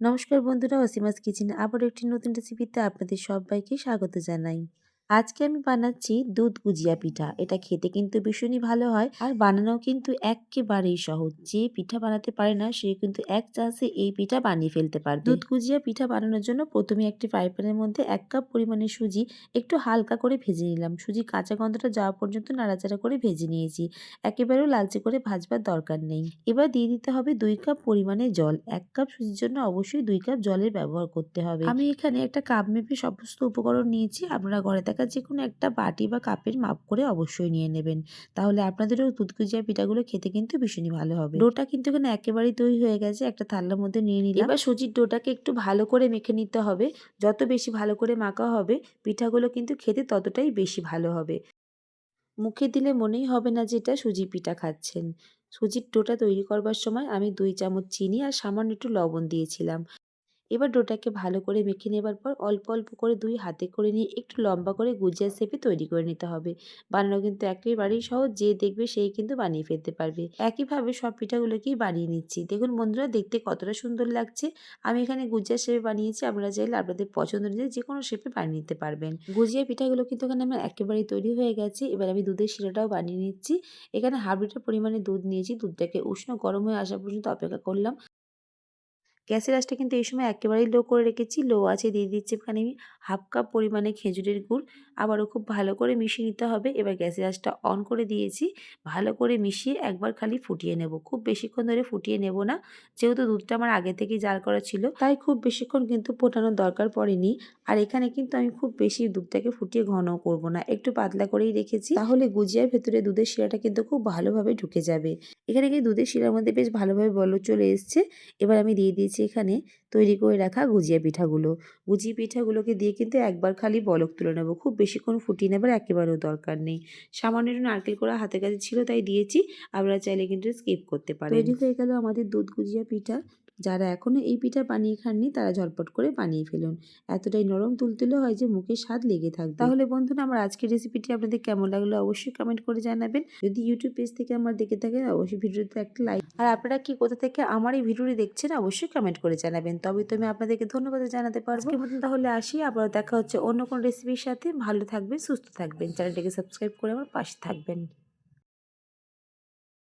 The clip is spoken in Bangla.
নমস্কার বন্ধুরা অসীমাস কিচেনে আবার একটি নতুন রেসিপিতে আপনাদের সবাইকে স্বাগত জানাই। আজকে আমি বানাচ্ছি দুধ গুজিয়া পিঠা। এটা খেতে কিন্তু ভীষণই ভালো হয় আর বানানো কিন্তু একেবারেই সহজ। যে পিঠা বানাতে পারে না, সে কিন্তু এক চান্সে এই পিঠা বানিয়ে ফেলতে পারবে। দুধ গুজিয়া পিঠা বানানোর জন্য প্রথমে একটি ফ্রাই প্যানের মধ্যে এক কাপ পরিমাণে সুজি একটু হালকা করে ভেজে নিলাম। সুজি কাঁচা গন্ধটা যাওয়া পর্যন্ত নাড়াচাড়া করে ভেজে নিয়েছি। একেবারেও লালচে করে ভাজবার দরকার নেই। এবার দিয়ে দিতে হবে দুই কাপ পরিমাণে জল। এক কাপ সুজির জন্য অবশ্যই দুই কাপ জলের ব্যবহার করতে হবে। আমি এখানে একটা কাপ মেপে সমস্ত উপকরণ নিয়েছি। আপনারা ঘরে থাকা যে কোনো একটা বাটি বা কাপের মাপ করে অবশ্যই নিয়ে নেবেন। তাহলে আপনাদেরও দুধকুজিয়া পিঠাগুলো খেতে কিন্তু ভীষণই ভালো হবে। ডোটা কিন্তু এখানে একেবারেই তৈরি হয়ে গেছে, একটা থালার মধ্যে নিয়ে নিলাম। এবার সুজির ডোটাকে একটু ভালো করে মেখে নিতে হবে। যত বেশি ভালো করে মাখা হবে, পিঠাগুলো কিন্তু খেতে ততটাই বেশি ভালো হবে। মুখে দিলে মনেই হবে না যে এটা সুজি পিঠা খাচ্ছেন। সুজির ডোটা তৈরি করবার সময় আমি দুই চামচ চিনি আর সামান্য একটু লবণ দিয়েছিলাম। এবার ডোটাকে ভালো করে মেখে নেবার পর অল্প অল্প করে দুই হাতে করে নিয়ে একটু লম্বা করে গুজিয়া শেপে তৈরি করে নিতে হবে। বানানো কিন্তু একেবারেই সহজ, যে দেখবে সেই কিন্তু বানিয়ে ফেলতে পারবে। একইভাবে সব পিঠাগুলোকেই বানিয়ে নিচ্ছি। দেখুন বন্ধুরা, দেখতে কতটা সুন্দর লাগছে। আমি এখানে গুজিয়া শেপে বানিয়েছি, আপনারা চাইলে আপনাদের পছন্দ অনুযায়ী যে কোনো শেপে বানিয়ে নিতে পারবেন। গুজিয়া পিঠাগুলো কিন্তু এখানে আমার একেবারেই তৈরি হয়ে গেছে। এবার আমি দুধের শিরাটাও বানিয়ে নিচ্ছি। এখানে হাফ লিটার পরিমাণে দুধ নিয়েছি। দুধটাকে উষ্ণ গরম হয়ে আসা পর্যন্ত অপেক্ষা করলাম। গ্যাসের আঁচটা কিন্তু এই সময় একেবারেই লো করে রেখেছি। লো আছে, দিয়ে দিচ্ছি এখানে আমি হাফ কাপ পরিমাণে খেজুরের গুড়। আবারও খুব ভালো করে মিশিয়ে নিতে হবে। এবার গ্যাসের আঁচটা অন করে দিয়েছি। ভালো করে মিশিয়ে একবার খালি ফুটিয়ে নেব। খুব বেশিক্ষণ ধরে ফুটিয়ে নেব না। যেহেতু দুধটা আমার আগে থেকেই জাল করা ছিল, তাই খুব বেশিক্ষণ কিন্তু ফোটানোর দরকার পড়েনি। আর এখানে কিন্তু আমি খুব বেশি দুধটাকে ফুটিয়ে ঘন করব না। একটু পাতলা করেই রেখেছি। তাহলে গুজিয়ার ভেতরে দুধের শিরাটা কিন্তু খুব ভালোভাবে ঢুকে যাবে। এখানে কিন্তু দুধের শিরার মধ্যে বেশ ভালোভাবে বল চলে এসছে। এবার আমি দিয়ে দিয়েছি এখানে তৈরি করে রাখা গুজিয়া পিঠাগুলো। গুজিয়া পিঠাগুলোকে দিয়ে কিন্তু একবার খালি বলক তুলে নেব। খুব বেশিক্ষণ ফুটিয়ে নেবার একেবারেও দরকার নেই। সামান্য একটু নারকেল করা হাতের কাছে ছিল তাই দিয়েছি, আপনারা চাইলে কিন্তু স্কিপ করতে পারেন। তৈরি হয়ে গেল আমাদের দুধ গুজিয়া পিঠা। যারা এখনও এই পিঠা বানিয়ে খাননি, তারা ঝটপট করে বানিয়ে ফেলুন। এতটাই নরম তুলতুলে হয় যে মুখে স্বাদ লেগে থাকবে। তাহলে বন্ধুরা, আমার আজকের রেসিপিটি আপনাদের কেমন লাগল অবশ্যই কমেন্ট করে জানাবেন। যদি ইউটিউব পেজ থেকে আমার দেখে থাকেন, অবশ্যই ভিডিওতে একটা লাইক আর আপনারা কি কোথা থেকে আমার এই ভিডিওটি দেখছেন, অবশ্যই কমেন্ট করে জানাবেন। তবে তো আমি আপনাদেরকে ধন্যবাদ জানাতে পারব। তাহলে আসি। আবার দেখা হচ্ছে অন্য কোনো রেসিপির সাথে। ভালো থাকবেন, সুস্থ থাকবেন। চ্যানেলটিকে সাবস্ক্রাইব করে আমার পাশে থাকবেন।